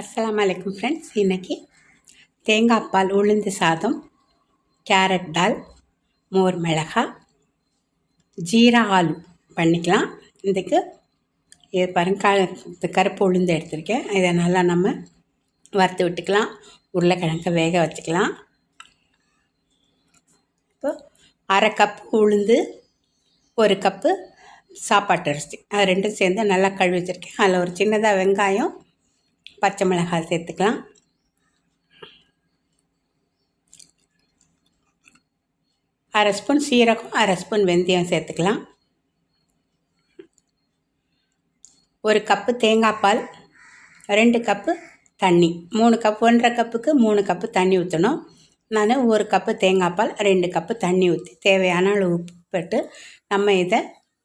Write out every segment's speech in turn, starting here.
அஸ்ஸலாமு வலைக்கம் ஃப்ரெண்ட்ஸ். இன்றைக்கி தேங்காய் பால் உளுந்து சாதம் கேரட் தால் மோர் மிளகாய் ஜீரா ஆலு பண்ணிக்கலாம். இதுக்கு இது பாருங்க கருப்பு உளுந்து எடுத்திருக்கேன். இதை நல்லா நம்ம வறுத்து விட்டுக்கலாம். உருளைக்கிழங்க வேக வச்சுக்கலாம். இப்போ அரை கப்பு உளுந்து ஒரு கப்பு சாப்பாட்டு அரிசி. அது ரெண்டும் சேர்ந்து நல்லா கழுவி வச்சுருக்கேன். அதில் ஒரு சின்னதாக வெங்காயம் பச்சை மிளகாய் சேர்த்துக்கலாம். அரை ஸ்பூன் சீரகம் அரை ஸ்பூன் வெந்தயம் சேர்த்துக்கலாம். ஒரு கப்பு தேங்காய் பால் ரெண்டு கப்பு தண்ணி. மூணு கப் ஒன்றரை கப்புக்கு மூணு கப்பு தண்ணி ஊற்றணும் நான் ஒரு கப்பு தேங்காய் பால் ரெண்டு கப்பு தண்ணி ஊற்றி தேவையான அளவு உப்பு போட்டு நம்ம இதை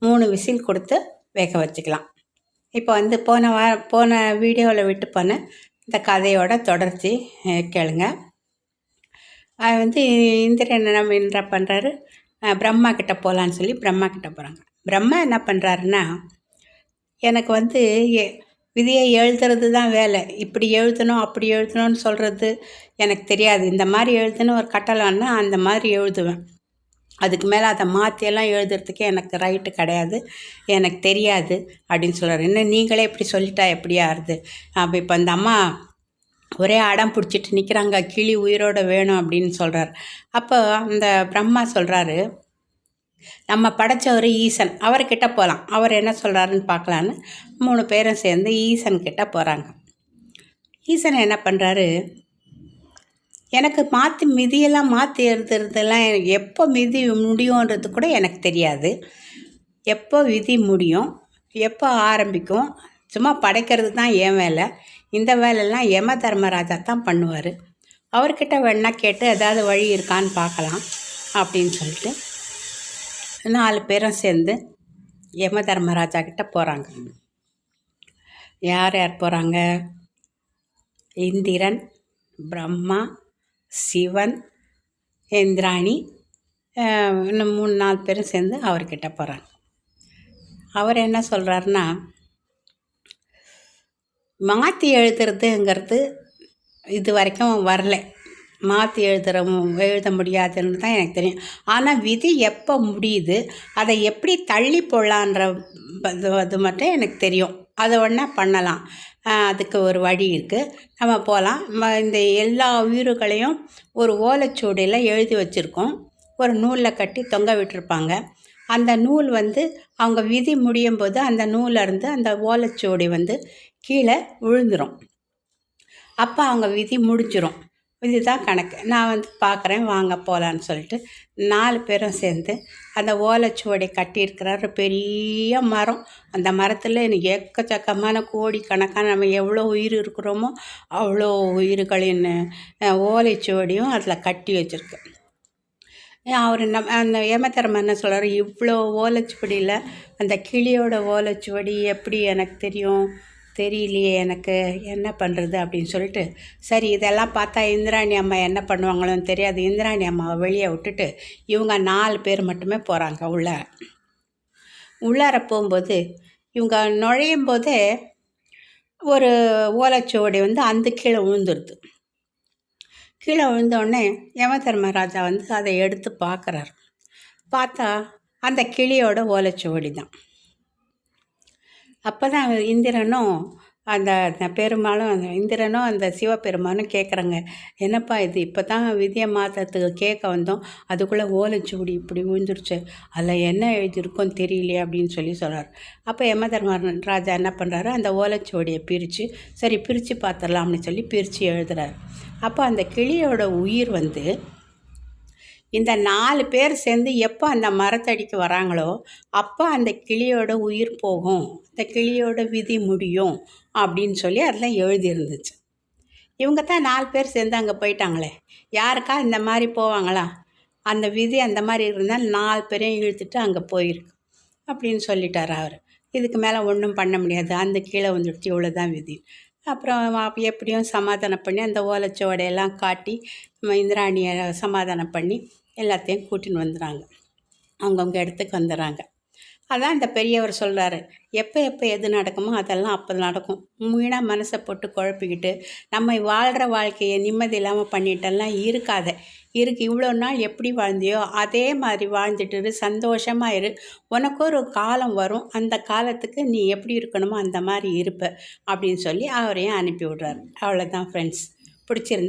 மூணு விசில் கொடுத்து வேக வச்சுக்கலாம். இப்போ வந்து போன வார போன வீடியோவில் விட்டு போன இந்த கதையோட தொடர்ச்சி கேளுங்க. அது வந்து இந்திரன் என்ன பண்ணுறாரு பிரம்மா கிட்ட போகலான்னு சொல்லி பிரம்மா கிட்ட போகிறாங்க பிரம்மா என்ன பண்ணுறாருன்னா எனக்கு வந்து எ- விதியை எழுதுறது தான் வேலை. இப்படி எழுதணும் அப்படி எழுதணும்னு சொல்கிறது எனக்கு தெரியாது. இந்த மாதிரி எழுதணும் ஒரு கட்டளைன்னா அந்த மாதிரி எழுதுவேன். அதுக்கு மேலே அதை மாற்றியெல்லாம் எழுதுறதுக்கே எனக்கு ரைட்டு கிடையாது. எனக்கு தெரியாது அப்படின்னு சொல்கிறார் என்ன நீங்களே இப்படி சொல்லிட்டா எப்படியா இருது அப்போ இப்போ அந்த அம்மா ஒரே அடம் பிடிச்சிட்டு நிற்கிறாங்க கிளி உயிரோட வேணும் அப்படின்னு சொல்கிறார் அப்போ அந்த பிரம்மா சொல்கிறாரு நம்ம படைச்சவர் ஈசன் அவர்கிட்ட போகலாம் அவர் என்ன சொல்கிறாருன்னு பார்க்கலான்னு. மூணு பேரும் சேர்ந்து ஈசன் கிட்ட போகிறாங்க ஈசன் என்ன பண்ணுறாரு எனக்கு மாற்றி மிதியெல்லாம் மாற்றி எழுதுறதுலாம் எனக்கு எப்போ மிதி முடியுன்றது கூட எனக்கு தெரியாது. எப்போ விதி முடியும் எப்போ ஆரம்பிக்கும் சும்மா படைக்கிறது தான் என் வேலை. இந்த வேலையெல்லாம் யம தர்மராஜா தான் பண்ணுவார். அவர்கிட்ட வேணா கேட்டு ஏதாவது வழி இருக்கான்னு பார்க்கலாம் அப்படின்னு சொல்லிட்டு நாலு பேரும் சேர்ந்து யம தர்மராஜா கிட்ட போகிறாங்க யார் யார் போகிறாங்க இந்திரன் பிரம்மா சிவன் இந்திராணி இன்னும் மூணு நாலு பேரும் சேர்ந்து அவர்கிட்ட போகிறாங்க அவர் என்ன சொல்கிறாருன்னா மாற்றி எழுதுறதுங்கிறது இது வரைக்கும் வரல. மாற்றி எழுதுற எழுத முடியாதுன்னு தான் எனக்கு தெரியும். ஆனால் விதி எப்போ முடியுது அதை எப்படி தள்ளி போடலான்ற இது அது மட்டும் எனக்கு தெரியும். அதை ஒன்றா பண்ணலாம். அதுக்கு ஒரு வழி இருக்குது நம்ம போகலாம் ம- இந்த எல்லா உயிர்களையும் ஒரு ஓலைச்சுவடியில் எழுதி வச்சுருக்கோம். ஒரு நூலில் கட்டி தொங்க விட்டுருப்பாங்க. அந்த நூல் வந்து அவங்க விதி முடியும் போது அந்த நூலேருந்து இருந்து அந்த ஓலைச்சுவடி வந்து கீழே விழுந்துடும் அப்போ அவங்க விதி முடிஞ்சிரும். இதுதான் கணக்கு. நான் வந்து பார்க்குறேன் வாங்க போகலான்னு சொல்லிட்டு நாலு பேரும் சேர்ந்து அந்த ஓலைச்சுவடி கட்டியிருக்கிற ஒரு பெரிய மரம். அந்த மரத்தில் எனக்கு எக்கச்சக்கமான கோடிக்கணக்கான நம்ம எவ்வளோ உயிர் இருக்கிறோமோ அவ்வளோ உயிர்களின் ஓலைச்சுவடியும் அதில் கட்டி வச்சுருக்கு. அவர் நம்ம அந்த ஏமத்தரமா என்ன சொல்கிறார் இவ்வளோ ஓலைச்சுவடியில் அந்த கிளியோட ஓலைச்சுவடி எப்படி எனக்கு தெரியும்? தெரியலையே எனக்கு என்ன பண்ணுறது அப்படின்னு சொல்லிட்டு சரி இதெல்லாம் பார்த்தா இந்திராணி அம்மா என்ன பண்ணுவாங்களோன்னு தெரியாது. இந்திராணி அம்மாவை வெளியே விட்டுட்டு இவங்க நாலு பேர் மட்டுமே போகிறாங்க உள்ளார உள்ளார போகும்போது இவங்க நுழையும் போதே ஒரு ஓலைச்சுவடி வந்து அந்த கீழே விழுந்துருது. கீழே விழுந்தோடனே யமதர்மராஜா வந்து அதை எடுத்து பார்க்குறாரு. பார்த்தா அந்த கிளியோட ஓலைச்சுவடி தான் அப்போ தான் இந்திரனும் அந்த பெருமாளும் அந்த இந்திரனும் அந்த சிவபெருமானும் கேட்குறாங்க என்னப்பா இது? இப்போ தான் விதியை மாற்றத்துக்கு கேட்க வந்தோம். அதுக்குள்ளே ஓலைச்சுவடி இப்படி விழுந்துருச்சு. அதில் என்ன எழுதியிருக்கோம் தெரியலையே அப்படின்னு சொல்லி சொல்கிறார் அப்போ யமதர்மன் ராஜா என்ன பண்ணுறாரு அந்த ஓலைச்சுவடியை பிரித்து சரி பிரித்து அப்படின்னு சொல்லி பிரித்து எழுதுறாரு. அப்போ அந்த கிளியோட உயிர் வந்து இந்த நாலு பேர் சேர்ந்து எப்போ அந்த மரத்தடிக்கு வராங்களோ அப்போ அந்த கிளியோட உயிர் போகும். இந்த கிளியோட விதி முடியும் அப்படின்னு சொல்லி அதில் எழுதியிருந்துச்சு. இவங்க தான் நாலு பேர் சேர்ந்து அங்கே போயிட்டாங்களே. யாருக்கா இந்த மாதிரி போவாங்களா? அந்த விதி அந்த மாதிரி இருந்தால் நாலு பேரையும் இழுத்துட்டு அங்கே போயிருக்கு அப்படின்னு சொல்லிட்டார் அவர். இதுக்கு மேலே ஒன்றும் பண்ண முடியாது. அந்த கீழே வந்துடுச்சு. இவ்வளோ தான் விதி. அப்புறம் எப்படியும் சமாதானம் பண்ணி அந்த ஓலைச்சுவடையெல்லாம் காட்டி நம்ம இந்திராணியை சமாதானம் பண்ணி எல்லாத்தையும் கூட்டின்னு வந்துடுறாங்க. அவங்கவுங்க இடத்துக்கு வந்துடுறாங்க. அதான் இந்த பெரியவர் சொல்கிறாரு எப்போ எப்போ எது நடக்குமோ அதெல்லாம் அப்போ நடக்கும். வீணாக மனசை போட்டு குழப்பிக்கிட்டு நம்ம வாழ்கிற வாழ்க்கையை நிம்மதி இல்லாமல் பண்ணிட்டெல்லாம் இருக்காத. இருக்கு இவ்வளோ நாள் எப்படி வாழ்ந்தியோ அதே மாதிரி வாழ்ந்துட்டு சந்தோஷமாக இரு. உனக்கு ஒரு காலம் வரும் அந்த காலத்துக்கு நீ எப்படி இருக்கணுமோ அந்த மாதிரி இருப்ப அப்படின்னு சொல்லி அவரையும் அனுப்பி விட்றாரு. அவ்வளோதான் ஃப்ரெண்ட்ஸ் பிடிச்சிருந்து